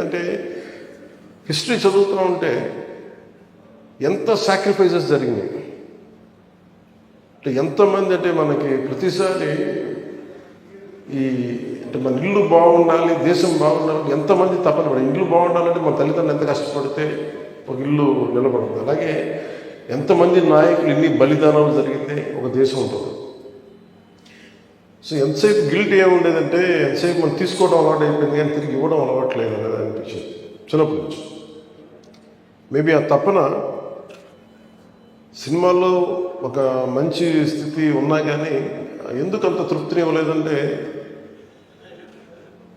అంటే హిస్టరీ చదువుతూ ఉంటే ఎంత సాక్రిఫైసెస్ జరిగినాయి. అంటే ఎంతమంది అంటే మనకి ప్రతిసారి ఈ అంటే మన ఇల్లు బాగుండాలి దేశం బాగుండాలి ఎంతమంది తపన పడి ఇల్లు బాగుండాలంటే మన తల్లిదండ్రులు ఎంత కష్టపడితే ఒక ఇల్లు నిలబడుతుంది. అలాగే ఎంతమంది నాయకులు ఎన్ని బలిదానాలు జరిగితే ఒక దేశం ఉంటుంది. సో ఎంతసేపు గిల్ట్ ఏముండేదంటే ఎంతసేపు మనం తీసుకోవడం అలవాటు అయిపోయింది కానీ తిరిగి ఇవ్వడం అలవాట్లేదు అనేది అనిపించింది చిన్నప్పటి నుంచి. మేబీ ఆ తపన సినిమాల్లో ఒక మంచి స్థితి ఉన్నా కానీ ఎందుకు అంత తృప్తిని ఇవ్వలేదంటే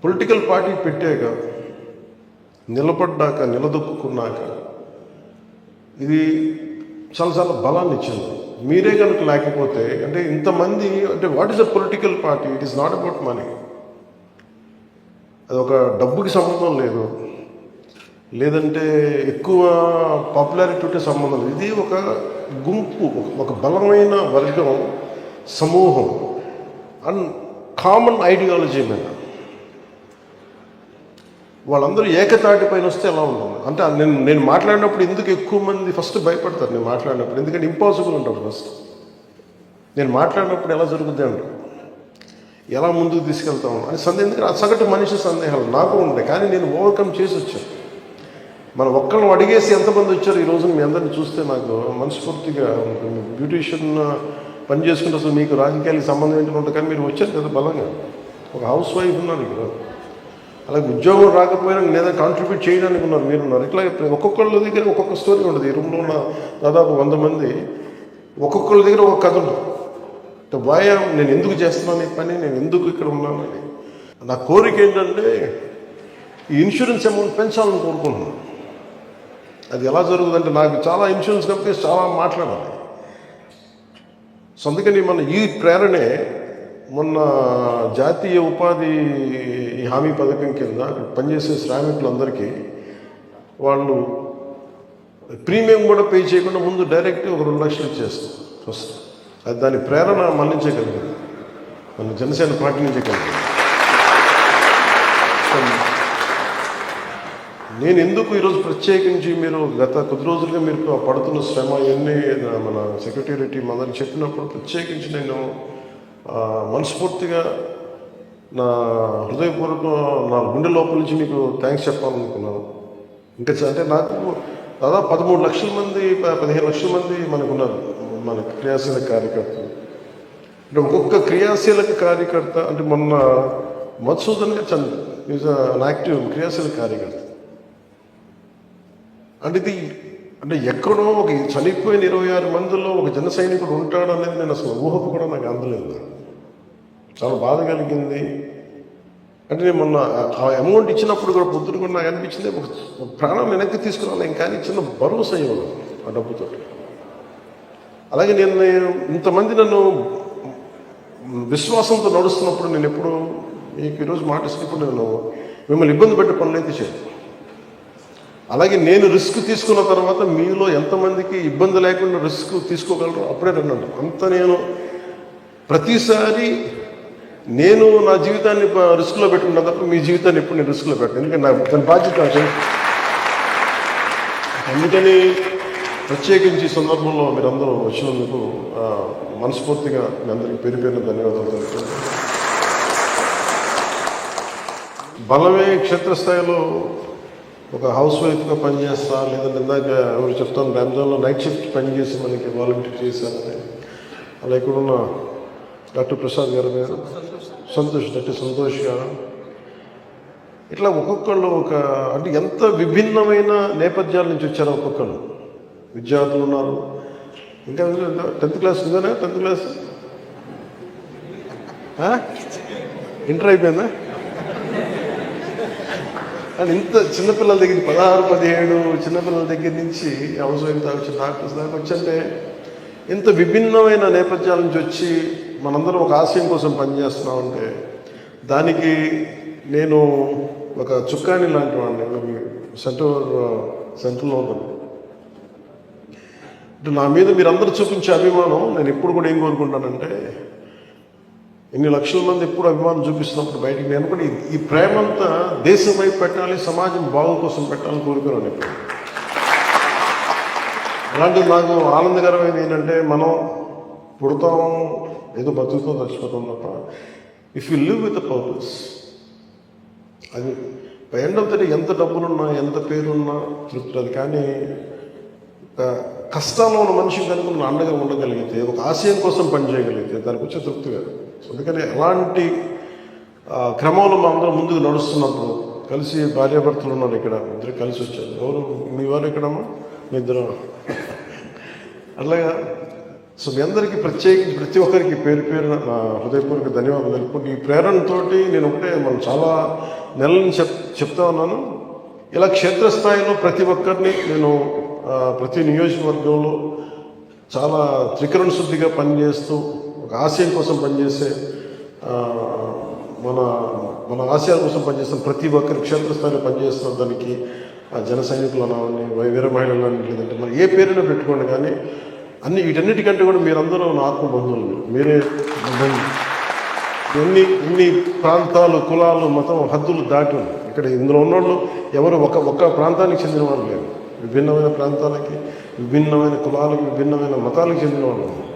పొలిటికల్ పార్టీ పెట్టాక నిలబడ్డాక నిలదొక్కున్నాక ఇది చాలా చాలా బలాన్ని ఇచ్చింది. మీరే కనుక లేకపోతే అంటే ఇంతమంది అంటే what is a political party it is not about money అది ఒక డబ్బుకి సంబంధం లేదు. లేదంటే ఎక్కువ పాపులారిటీతో సంబంధం లేదు. ఇది ఒక గుంపు ఒక- ఒక బలమైన వర్గం సమూహం. అండ్ కామన్ ఐడియాలజీ మీద. వాళ్ళందరూ ఏకతాటి పైన వస్తే ఎలా ఉంటుంది? అంటే నేను నేను మాట్లాడినప్పుడు ఎందుకు ఎక్కువ మంది ఫస్ట్ భయపడతారు నేను మాట్లాడినప్పుడు? ఎందుకంటే ఇంపాసిబుల్ ఉంటుంది ఫస్ట్ నేను మాట్లాడినప్పుడు ఎలా జరుగుద్ది అంటారు? ఎలా ముందుకు తీసుకెళ్తాం? అని సందేహం ఎందుకంటే సగటు మనిషి సందేహాలు నాకు ఉంటాయి కానీ నేను ఓవర్కమ్ చేసి వచ్చాను. మనం ఒక్కళ్ళు అడిగేసి ఎంతమంది వచ్చారు ఈ రోజున మీ అందరిని చూస్తే నాకు మనస్ఫూర్తిగా బ్యూటిషియన్ పని చేసుకుంటే అసలు మీకు రాజకీయాలకు సంబంధం ఉంటుంది. కానీ మీరు వచ్చారు కదా బలంగా. ఒక హౌస్ వైఫ్ ఉన్నారు ఇక్కడ. అలాగే ఉద్యోగం రాకపోయినా నేను కాంట్రిబ్యూట్ చేయడానికి ఉన్నారు మీరు ఉన్నారు. ఇట్లా ఒక్కొక్కళ్ళ దగ్గర ఒక్కొక్క స్టోరీ ఉంటుంది ఈ రూమ్లో ఉన్న దాదాపు వంద మంది ఒక్కొక్కళ్ళ దగ్గర ఒక కథ ఉంటుంది వాయ నేను ఎందుకు చేస్తున్నాను ఈ పని? నేను ఎందుకు ఇక్కడ ఉన్నానని నా కోరిక ఏంటంటే ఈ ఇన్సూరెన్స్ అమౌంట్ పెంచాలని కోరుకుంటున్నాను. అది ఎలా జరుగుతుందంటే నాకు చాలా ఇన్సూరెన్స్ కంపెనీస్ చాలా మాట్లాడాలి. సో అందుకని మన ఈ ప్రేరణే మొన్న జాతీయ ఉపాధి హామీ పథకం కింద అక్కడ పనిచేసే శ్రామికులందరికీ వాళ్ళు ప్రీమియం కూడా పే చేయకుండా ముందు డైరెక్ట్ ఒక రెండు లక్షలు ఇచ్చేస్తాం ఫస్ట్ అది దాని ప్రేరణ మళ్ళించగలిగింది మన జనసేన పార్టీ నుంచే కలిగింది నేను ఎందుకు ఈరోజు ప్రత్యేకించి మీరు గత కొద్ది రోజులుగా మీరు పడుతున్న శ్రమ ఇవన్నీ మన సెక్రటరీ టీం అందరికి చెప్పినప్పుడు ప్రత్యేకించి నేను మనస్ఫూర్తిగా నా హృదయపూర్వక నా గుండె లోపల నుంచి మీకు థ్యాంక్స్ చెప్పాలనుకున్నాను. ఇంకా అంటే నాకు దాదాపు పదమూడు లక్షల మంది ప- పదిహేను లక్షల మంది మనకు ఉన్నారు మన క్రియాశీల కార్యకర్తలు. అంటే ఒక్కొక్క క్రియాశీలక కార్యకర్త అంటే మొన్న మధుసూదన్ గారు చంద్ర ఈజ్ అన్ యాక్టివ్ క్రియాశీల కార్యకర్త. అంటే ఇది అంటే ఎక్కడో ఒక చనిపోయిన ఇరవై ఆరు మందిలో ఒక జన సైనికుడు ఉంటాడు అనేది నేను అసలు ఊహకు కూడా నాకు అందలేదు. చాలా బాధ కలిగింది. అంటే నేను మొన్న ఆ- అమౌంట్ ఇచ్చినప్పుడు కూడా పొద్దున కూడా నాకు అనిపించింది ఒక ప్రాణం వెనక్కి తీసుకురాలేం కానీ చిన్న భరోసా ఇవ్వను ఆ డబ్బుతో అలాగే నేను నేను ఇంతమంది నన్ను విశ్వాసంతో నడుస్తున్నప్పుడు నేను ఎప్పుడు మీకు ఈరోజు మాట ఇచ్చినప్పుడు నేను మిమ్మల్ని ఇబ్బంది పెట్టే పనులు అయితే చేయను. అలాగే నేను రిస్క్ తీసుకున్న తర్వాత మీలో ఎంతమందికి ఇబ్బంది లేకుండా రిస్క్ తీసుకోగలరు అప్పుడే రండి అంత నేను ప్రతిసారి నేను నా జీవితాన్ని రిస్క్లో పెట్టుకున్న తప్ప మీ జీవితాన్ని ఎప్పుడు నేను రిస్క్లో పెట్టాను. ఎందుకంటే నా దాని బాధ్యత అందుకని ప్రత్యేకించి ఈ సందర్భంలో మీరందరూ వచ్చినందుకు మనస్ఫూర్తిగా మీ అందరికీ పేరు పేరున ధన్యవాదాలు తెలుపుతున్నాను. బలమే క్షేత్రస్థాయిలో ఒక హౌస్ వైఫ్గా పనిచేస్తా లేదంటే ఇందాక ఎవరు చెప్తాను రంజాన్లో నైట్ షిఫ్ట్ పనిచేసి మనకి వాలంటీర్ చేశానని అలా ఇక్కడ ఉన్న డాక్టర్ ప్రసాద్ గారు మీరు సంతోష్ డాక్టర్ సంతోష్ గారు. ఇట్లా ఒక్కొక్కళ్ళు ఒక అంటే ఎంత విభిన్నమైన నేపథ్యాల నుంచి వచ్చారో ఒక్కొక్కళ్ళు. విద్యార్థులు ఉన్నారు. ఇంకా టెన్త్ క్లాస్ ఉందనే? Tenth class? ఇంటర్ అయిపోయిందా? కానీ ఇంత చిన్నపిల్లల దగ్గర పదహారు పదిహేడు చిన్నపిల్లల దగ్గర నుంచి హౌస్ వైఫ్ దాకా వచ్చి డాక్టర్స్ దాకా వచ్చంటే ఇంత విభిన్నమైన నేపథ్యాల నుంచి వచ్చి మనందరం ఒక ఆశయం కోసం పనిచేస్తున్నామంటే దానికి నేను ఒక చుక్కాని లాంటి వాడిని సెంటర్ సెంటర్లో ఉన్నాను. నా మీద మీరందరూ చూపించే అభిమానం నేను ఎప్పుడు కూడా ఏం కోరుకుంటానంటే ఇన్ని లక్షల మంది ఎప్పుడు అభిమానం చూపిస్తున్నప్పుడు బయటికి నేను కూడా ఈ- ఈ ప్రేమ అంతా దేశం వైపు పెట్టాలి సమాజం బాగు కోసం పెట్టాలని కోరుకున్నాను ఇప్పుడు అలాంటి నాకు ఆనందకరమైనది ఏంటంటే మనం పుడతాం ఏదో బతుకుతో చచ్చిపోతాం తప్ప if you live with a purpose అది ఎండ్ ఆఫ్ ద డే ఎంత డబ్బులున్నా ఎంత పేరున్నా తృప్తి అది కానీ కష్టంలో ఉన్న మనిషి కనుక మనం అండగా ఉండగలిగితే ఒక ఆశయం కోసం పనిచేయగలిగితే దానికి వచ్చే తృప్తి కాదు. అందుకని అలాంటి క్రమంలో మా అందరం ముందుకు నడుస్తున్నప్పుడు కలిసి భార్యాభర్తలు ఉన్నారు ఇక్కడ ఇద్దరు కలిసి వచ్చారు. ఎవరు? మీ వారు ఎక్కడమ్మా? మీ ఇద్దరు. అట్లాగా సో మీ అందరికీ ప్రత్యేకించి ప్రతి ఒక్కరికి పేరు పేరు నా హృదయపూర్వక ధన్యవాదాలు తెలుపుకుంటూ ఈ ప్రేరణతోటి నేను ఒకటే మనం చాలా నెలని చెప్ చెప్తా ఉన్నాను. ఇలా క్షేత్రస్థాయిలో ప్రతి ఒక్కరిని నేను ప్రతి నియోజకవర్గంలో చాలా త్రికరణ శుద్ధిగా పనిచేస్తూ ఒక ఆశయం కోసం పనిచేసే మన మన ఆశయాల కోసం పనిచేస్తున్న ప్రతి ఒక్కరి క్షేత్రస్థాయిలో పనిచేస్తున్న దానికి ఆ జన సైనికులు అనవని వీర మహిళలు అని లేదంటే మరి ఏ పేరైనా పెట్టుకోండి కానీ అన్ని వీటన్నిటికంటే కూడా మీరందరూ నా ఆత్మబంధువులు మీరే ఎన్ని ఇన్ని ప్రాంతాలు కులాలు మతం హద్దులు దాటి ఇక్కడ ఇందులో ఉన్నోళ్ళు ఎవరు ఒక ఒక్క ప్రాంతానికి చెందిన వాళ్ళు లేరు. విభిన్నమైన ప్రాంతాలకి విభిన్నమైన కులాలకు విభిన్నమైన మతాలకు చెందిన వాళ్ళు